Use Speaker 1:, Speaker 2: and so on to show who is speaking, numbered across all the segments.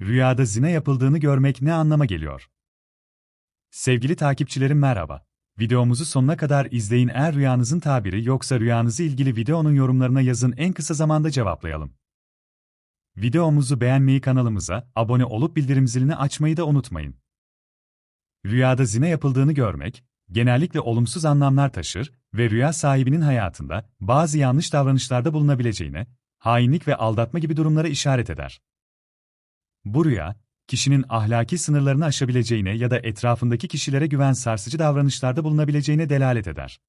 Speaker 1: Rüyada zina yapıldığını görmek ne anlama geliyor? Sevgili takipçilerim merhaba. Videomuzu sonuna kadar izleyin eğer rüyanızın tabiri yoksa rüyanızı ilgili videonun yorumlarına yazın en kısa zamanda cevaplayalım. Videomuzu beğenmeyi kanalımıza, abone olup bildirim zilini açmayı da unutmayın. Rüyada zina yapıldığını görmek, genellikle olumsuz anlamlar taşır ve rüya sahibinin hayatında bazı yanlış davranışlarda bulunabileceğine, hainlik ve aldatma gibi durumlara işaret eder. Bu rüya, kişinin ahlaki sınırlarını aşabileceğine ya da etrafındaki kişilere güven sarsıcı davranışlarda bulunabileceğine delalet eder.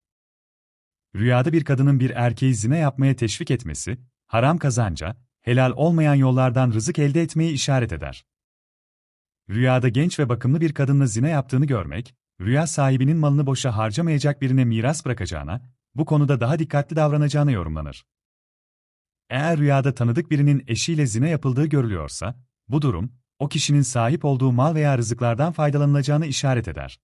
Speaker 1: Rüyada bir kadının bir erkeği zina yapmaya teşvik etmesi, haram kazanca, helal olmayan yollardan rızık elde etmeyi işaret eder. Rüyada genç ve bakımlı bir kadınla zina yaptığını görmek, rüya sahibinin malını boşa harcamayacak birine miras bırakacağına, bu konuda daha dikkatli davranacağına yorumlanır. Eğer rüyada tanıdık birinin eşiyle zina yapıldığı görülüyorsa, bu durum, o kişinin sahip olduğu mal veya rızıklardan faydalanılacağını işaret eder.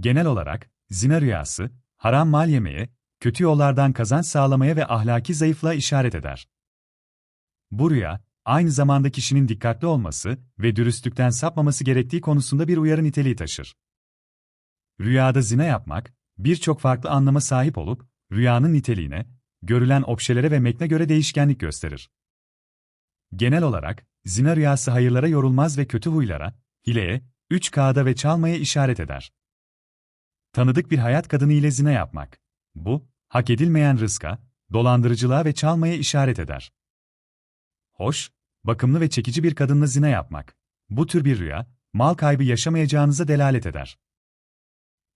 Speaker 1: Genel olarak, zina rüyası, haram mal yemeye, kötü yollardan kazanç sağlamaya ve ahlaki zayıflığa işaret eder. Bu rüya, aynı zamanda kişinin dikkatli olması ve dürüstlükten sapmaması gerektiği konusunda bir uyarı niteliği taşır. Rüyada zina yapmak, birçok farklı anlama sahip olup, rüyanın niteliğine, görülen objelere ve metne göre değişkenlik gösterir. Genel olarak, zina rüyası hayırlara yorulmaz ve kötü huylara, hileye, üç kağıda ve çalmaya işaret eder. Tanıdık bir hayat kadını ile zina yapmak. Bu, hak edilmeyen rızka, dolandırıcılığa ve çalmaya işaret eder. Hoş, bakımlı ve çekici bir kadınla zina yapmak. Bu tür bir rüya, mal kaybı yaşamayacağınıza delalet eder.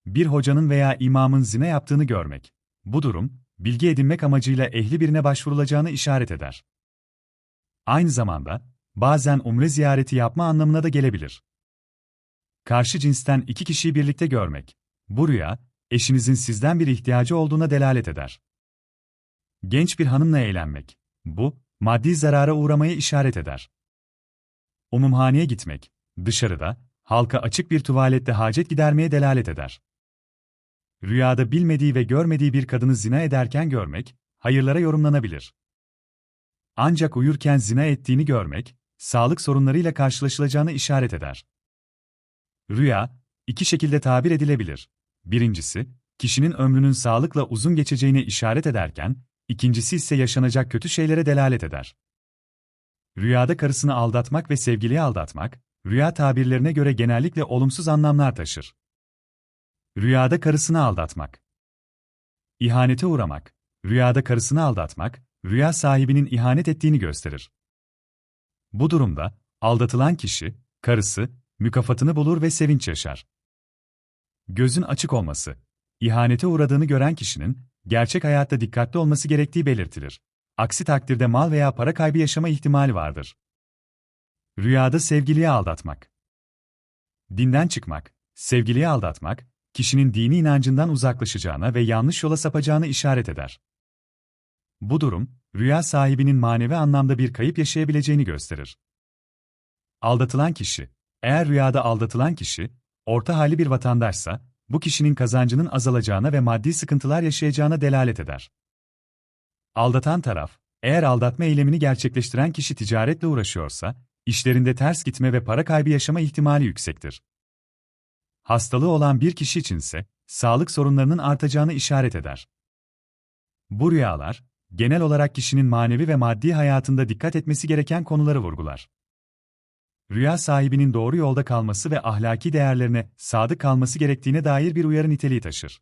Speaker 1: Bir hocanın veya imamın zina yaptığını görmek. Bu durum, bilgi edinmek amacıyla ehli birine başvurulacağını işaret eder. Aynı zamanda, bazen umre ziyareti yapma anlamına da gelebilir. Karşı cinsten iki kişiyi birlikte görmek. Bu rüya, eşinizin sizden bir ihtiyacı olduğuna delalet eder. Genç bir hanımla eğlenmek. Bu, maddi zarara uğramaya işaret eder. Umumhaneye gitmek. Dışarıda, halka açık bir tuvalette hacet gidermeye delalet eder. Rüyada bilmediği ve görmediği bir kadını zina ederken görmek, hayırlara yorumlanabilir. Ancak uyurken zina ettiğini görmek, sağlık sorunlarıyla karşılaşılacağını işaret eder. Rüya, iki şekilde tabir edilebilir. Birincisi, kişinin ömrünün sağlıkla uzun geçeceğine işaret ederken, ikincisi ise yaşanacak kötü şeylere delalet eder. Rüyada karısını aldatmak ve sevgiliyi aldatmak, rüya tabirlerine göre genellikle olumsuz anlamlar taşır. Rüyada karısını aldatmak. İhanete uğramak. Rüyada karısını aldatmak, rüya sahibinin ihanet ettiğini gösterir. Bu durumda, aldatılan kişi, karısı, mükafatını bulur ve sevinç yaşar. Gözün açık olması. İhanete uğradığını gören kişinin, gerçek hayatta dikkatli olması gerektiği belirtilir. Aksi takdirde mal veya para kaybı yaşama ihtimali vardır. Rüyada sevgiliyi aldatmak. Dinden çıkmak, sevgiliyi aldatmak, kişinin dini inancından uzaklaşacağına ve yanlış yola sapacağını işaret eder. Bu durum, rüya sahibinin manevi anlamda bir kayıp yaşayabileceğini gösterir. Aldatılan kişi, eğer rüyada aldatılan kişi, orta hali bir vatandaşsa, bu kişinin kazancının azalacağına ve maddi sıkıntılar yaşayacağına delalet eder. Aldatan taraf, eğer aldatma eylemini gerçekleştiren kişi ticaretle uğraşıyorsa, işlerinde ters gitme ve para kaybı yaşama ihtimali yüksektir. Hastalığı olan bir kişi içinse, sağlık sorunlarının artacağını işaret eder. Bu rüyalar, genel olarak kişinin manevi ve maddi hayatında dikkat etmesi gereken konuları vurgular. Rüya sahibinin doğru yolda kalması ve ahlaki değerlerine sadık kalması gerektiğine dair bir uyarı niteliği taşır.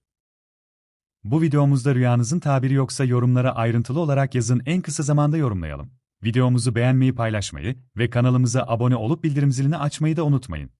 Speaker 1: Bu videomuzda rüyanızın tabiri yoksa yorumlara ayrıntılı olarak yazın en kısa zamanda yorumlayalım. Videomuzu beğenmeyi paylaşmayı ve kanalımıza abone olup bildirim zilini açmayı da unutmayın.